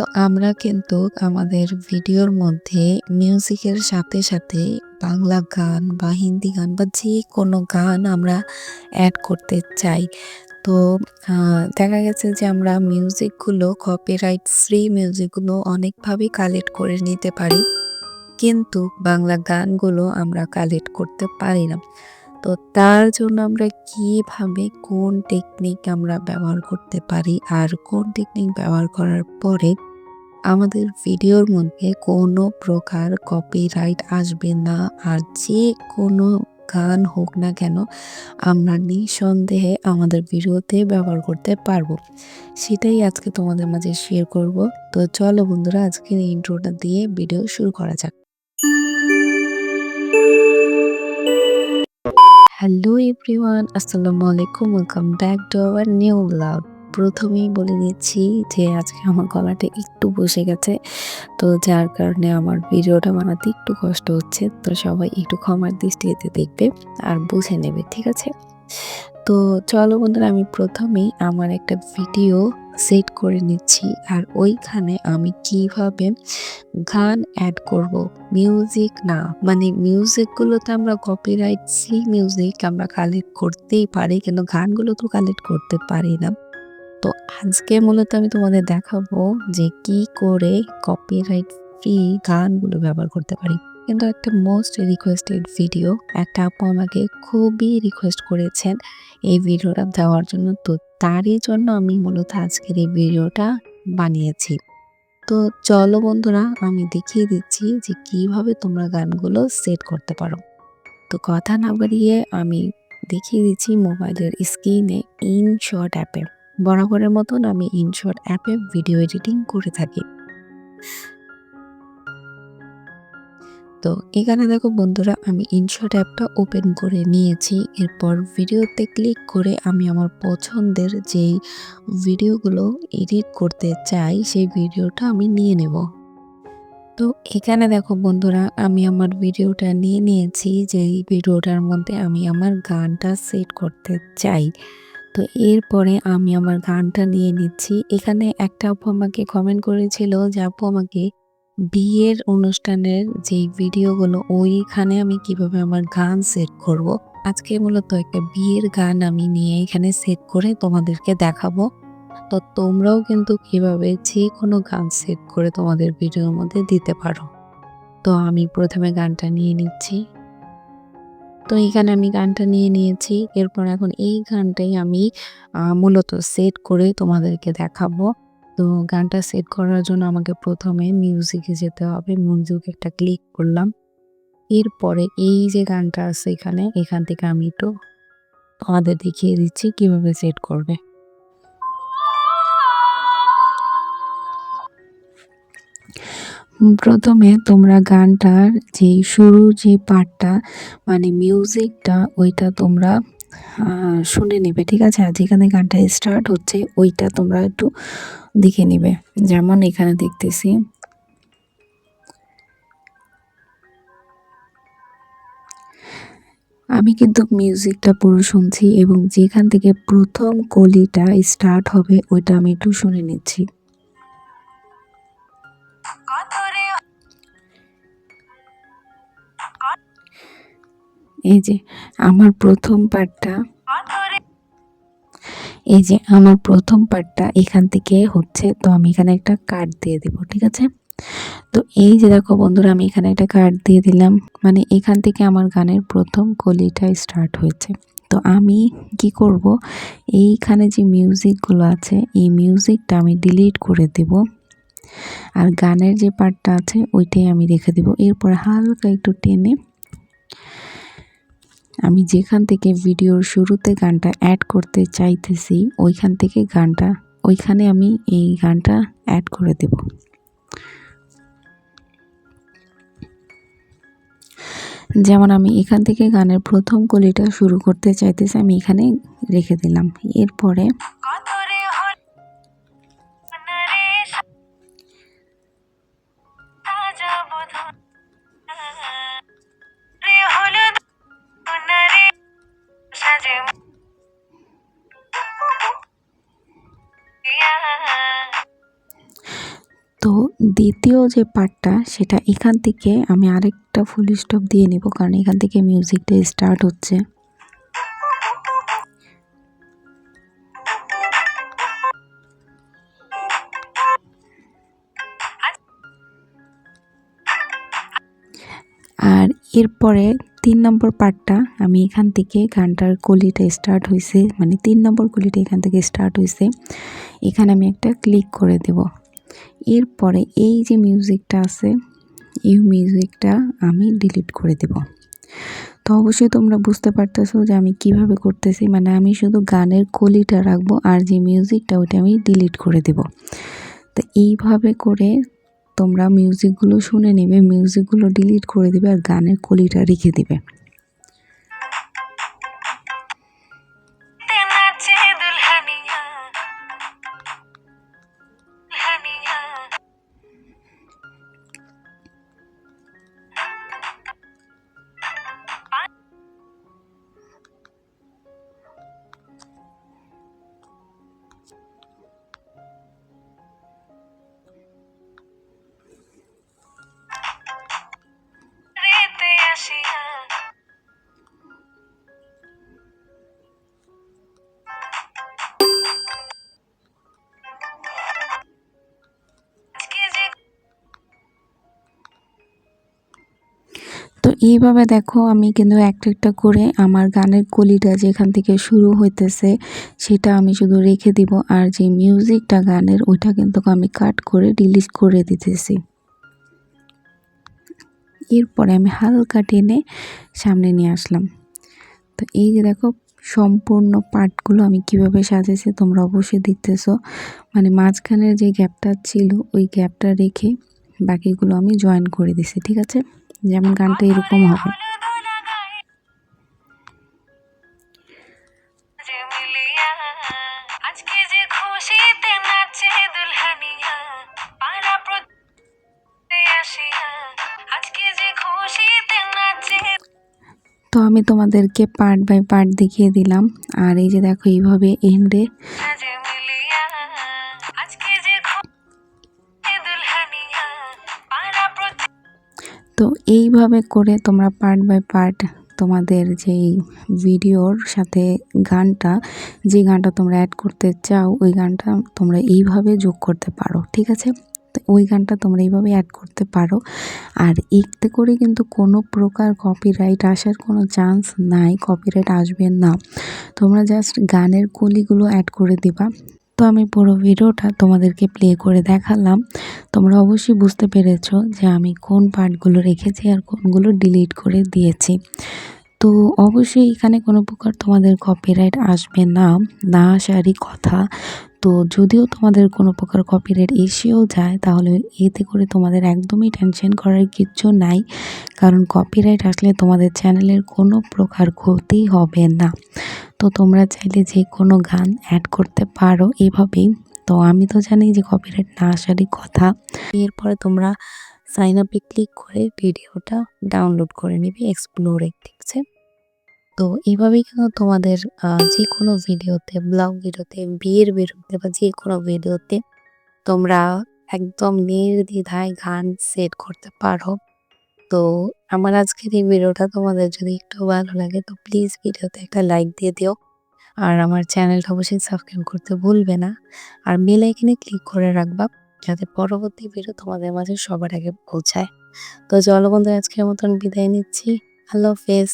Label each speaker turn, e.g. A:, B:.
A: তো আমরা কিন্তু আমাদের ভিডিওর মধ্যে মিউজিকের সাথে সাথে বাংলা গান বা হিন্দি গান বা যে কোনো গান আমরা অ্যাড করতে চাই। তো দেখা গেছে যে আমরা মিউজিকগুলো কপিরাইট ফ্রি মিউজিকগুলো অনেকভাবেই কালেক্ট করে নিতে পারি। কিন্তু বাংলা গানগুলো আমরা কালেক্ট করতে পারি না। তো তার জন্য আমরা কীভাবে কোন টেকনিক আমরা ব্যবহার করতে পারি আর কোন টেকনিক ব্যবহার করার পরে আমাদের ভিডিওর মধ্যে কোনো প্রকার কপিরাইট আসবে না আর যে কোনো গান হোক না কেন, আমরা নিঃসন্দেহে আমাদের ভিডিওতে ব্যবহার করতে পারব। সেটাই আজকে তোমাদের মাঝে শেয়ার করব। তো চলো বন্ধুরা, আজকের ইন্ট্রোটা দিয়ে ভিডিও শুরু করা যাক। হ্যালো এভরিওয়ান আসসালামু আলাইকুম welcome back to our new blog প্রথমেই বলে নিচ্ছি যে আজকে আমার গলাটা একটু বসে গেছে। তো যার কারণে আমার ভিডিওটা বানাতে একটু কষ্ট হচ্ছে, তো সবাই একটু ক্ষমার দৃষ্টিতে দেখবে আর বুঝে নেবে, ঠিক আছে? তো চলো বন্ধুরা, আমি প্রথমেই আমার একটা ভিডিও সেট করে নিচ্ছি আর ওইখানে আমি কীভাবে গান অ্যাড করব। মিউজিক না মানে মিউজিকগুলোতে আমরা কপিরাইট ফ্রি মিউজিক আমরা কালেক্ট করতেই পারি, কিন্তু গানগুলো তো কালেক্ট করতে পারি না। তো আজকে মূলত আমি তোমাদের দেখাবো যে কি করে কপিরাইট ফ্রি গানগুলো ব্যবহার করতে পারি। কিন্তু একটা মোস্ট রিকোয়েস্টেড ভিডিও একটা আপু আমাকে খুবই রিকোয়েস্ট করেছেন এই ভিডিওটা দেওয়ার জন্য। তো তারই জন্য আমি মূলত আজকের এই ভিডিওটা বানিয়েছি। তো চলো বন্ধুরা, আমি দেখিয়ে দিচ্ছি যে কীভাবে তোমরা গানগুলো সেট করতে পারো। তো কথা না বাড়িয়ে আমি দেখিয়ে দিচ্ছি মোবাইলের স্ক্রিনে ইনশর্ট অ্যাপে বরাবরের মতন আমি ইনশর্ট অ্যাপে ভিডিও এডিটিং করে থাকি। তো এখানে দেখো বন্ধুরা, আমি ইনশর্ট অ্যাপটা ওপেন করে নিয়েছি। এরপর ভিডিওতে ক্লিক করে আমি আমার পছন্দের যেই ভিডিওগুলো এডিট করতে চাই, সেই ভিডিওটা আমি নিয়ে নেব। তো এখানে দেখো বন্ধুরা, আমি আমার ভিডিওটা নিয়ে নিয়েছি। যেই ভিডিওটার মধ্যে আমি আমার গানটা সেট করতে চাই। তো এরপরে আমি আমার গানটা নিয়ে নিচ্ছি। এখানে একটা আপু আমাকে কমেন্ট করেছিল যে, আপু, আমাকে বিয়ের অনুষ্ঠানের যেই ভিডিওগুলো, ওইখানে আমি কীভাবে আমার গান সেট করব। আজকে মূলত একটা বিয়ের গান আমি নিয়ে এখানে সেট করে তোমাদেরকে দেখাবো। তো তোমরাও কিন্তু কীভাবে যে কোনো গান সেট করে তোমাদের ভিডিওর মধ্যে দিতে পারো। তো আমি প্রথমে গানটা নিয়ে নিচ্ছি। তো এখানে আমি গানটা নিয়ে নিয়েছি। এরপর এখন এই গানটাই আমি মূলত সেট করে তোমাদেরকে দেখাবো। তো গানটা সেট করার জন্য আমাকে প্রথমে মিউজিকে যেতে হবে। মিউজিক একটা ক্লিক করলাম। এরপরে এই যে গানটা আছে এখানে, এখান থেকে আমি একটু তোমাদের দেখিয়ে দিচ্ছি কীভাবে সেট করবে। প্রথমে তোমরা গানটার যে শুরু যে পার্টটা মানে মিউজিকটা ওইটা তোমরা শুনে নেবে, ঠিক আছে? আর যেখানে গানটা স্টার্ট হচ্ছে, ওইটা তোমরা একটু দেখে নেবে। যেমন এখানে দেখতেছি। আমি কিন্তু মিউজিকটা পুরো শুনছি এবং যেখান থেকে প্রথম কলিটা স্টার্ট হবে, ওইটা আমি একটু শুনে নিচ্ছি। এই যে আমার প্রথম পার্টটা এই যে আমার প্রথম পার্টটা এখান থেকে হচ্ছে, তো আমি এখানে একটা কার্ড দিয়ে দেব, ঠিক আছে? তো এই যে দেখো বন্ধুরা, আমি এখানে একটা কার্ড দিয়ে দিলাম। মানে এখান থেকে আমার গানের প্রথম কলিটা স্টার্ট হয়েছে। তো আমি কি করব? এইখানে যে মিউজিকগুলো আছে, এই মিউজিকটা আমি ডিলিট করে দেব। আর গানের যে পার্টটা আছে, ওইটাই আমি রেখে দেব। এরপর হালকা একটু টেনে আমি যেখান থেকে ভিডিওর শুরুতে গানটা অ্যাড করতে চাইতেছি, ওইখান থেকে গানটা, ওইখানে আমি এই গানটা অ্যাড করে দেব। যেমন আমি এখান থেকে গানের প্রথম কলিটা শুরু করতে চাইতেছি, আমি এখানে রেখে দিলাম। এরপরে তো দ্বিতীয় যে পার্টটা সেটা এখান থেকে আমি আরেকটা ফুল স্টপ দিয়ে নেব, কারণ এখান থেকে মিউজিকটা স্টার্ট হচ্ছে। আর এরপরে তিন নম্বর পার্টটা আমি এখান থেকে গানটার কলিটা স্টার্ট হয়েছে মানে তিন নম্বর কলিটা এখান থেকে স্টার্ট হয়েছে এখানে আমি একটা ক্লিক করে দেব। এরপরে এই যে মিউজিকটা আছে, এই মিউজিকটা আমি ডিলিট করে দেব। তো অবশ্যই তোমরা বুঝতে পারতেছো যে আমি কীভাবে করতেছি মানে আমি শুধু গানের কলিটা রাখব আর যে মিউজিকটা ওইটা আমি ডিলিট করে দেব। তো এইভাবে করে তোমরা মিউজিকগুলো শুনে নেবে মিউজিকগুলো ডিলিট করে দেবে আর গানের কলিটা রেখে দেবে। এইভাবে দেখো আমি কিন্তু একটা একটা করে আমার গানের কলিটা যেখান থেকে শুরু হইতেছে, সেটা আমি শুধু রেখে দিব। আর যে মিউজিকটা গানের, ওইটা কিন্তু আমি কাট করে ডিলিট করে দিতেছি। এরপরে আমি হালকা টেনে সামনে নিয়ে আসলাম। তো এই যে দেখো, সম্পূর্ণ পার্টগুলো আমি কীভাবে সাজাইছি তোমরা অবশ্যই দেখতেছো। মানে মাঝখানের যে গ্যাপটা ছিল, ওই গ্যাপটা রেখে বাকিগুলো আমি জয়েন করে দিছি, ঠিক আছে? যেমন গানটা এরকম হবে। তো আমি তোমাদেরকে পার্ট বাই পার্ট দেখিয়ে দিলাম। আর এই যে দেখো এইভাবে এন্ডে
B: আজকে যে
A: তো এইভাবে করে তোমরা পার্ট বাই পার্ট তোমাদের যেই ভিডিওর সাথে গানটা, যে গানটা তোমরা অ্যাড করতে চাও, ওই গানটা তোমরা এইভাবে যোগ করতে পারো, ঠিক আছে? ওই গানটা তোমরা এইভাবে অ্যাড করতে পারো। আর এতে করে কিন্তু কোনো প্রকার কপিরাইট আসার কোনো চান্স নাই কপিরাইট আসবে না। তোমরা জাস্ট গানের কলিগুলো অ্যাড করে দিবা। তো আমি পুরো ভিডিওটা তোমাদেরকে প্লে করে দেখালাম। তোমরা অবশ্যই বুঝতে পেরেছ যে আমি কোন পার্টগুলো রেখেছি আর কোনগুলো ডিলিট করে দিয়েছি। তো অবশ্যই এখানে কোনো প্রকার তোমাদের কপিরাইট আসবে না না আসারই কথা। তো যদিও তোমাদের কোনো প্রকার কপিরাইট এসেও যায়, তাহলে এতে করে তোমাদের একদমই টেনশন করার কিচ্ছু নাই। কারণ কপিরাইট আসলে তোমাদের চ্যানেলের কোনো প্রকার ক্ষতি হবে না। তো তোমরা চাইলে যে কোনো গান অ্যাড করতে পারো এভাবেই। তো আমি তো জানি যে কপিরাইট না আসারই কথা। এরপরে তোমরা সাইন আপে ক্লিক করে ভিডিওটা ডাউনলোড করে নিবি এক্সপ্লোরে আছে? তো এইভাবেই কিন্তু তোমাদের যে কোনো ভিডিওতে, ব্লগ ভিডিওতে, বিয়ের ভিডিওতে বা যে কোনো ভিডিওতে তোমরা একদম নির্দ্বিধায় গান সেট করতে পারো। তো আমার আজকের এই ভিডিওটা তোমাদের যদি একটু ভালো লাগে, তো প্লিজ ভিডিওতে একটা লাইক দিয়ে দিও। আর আমার চ্যানেলটা অবশ্যই সাবস্ক্রাইব করতে ভুলবে না। আর বেল আইকনে ক্লিক করে রাখবা, যাতে পরবর্তী ভিডিও তোমাদের মাঝে সবার আগে পৌঁছায়। তো জলবন্ধু আজকের মতন বিদায় নিচ্ছি। আল্লাহ হাফেজ।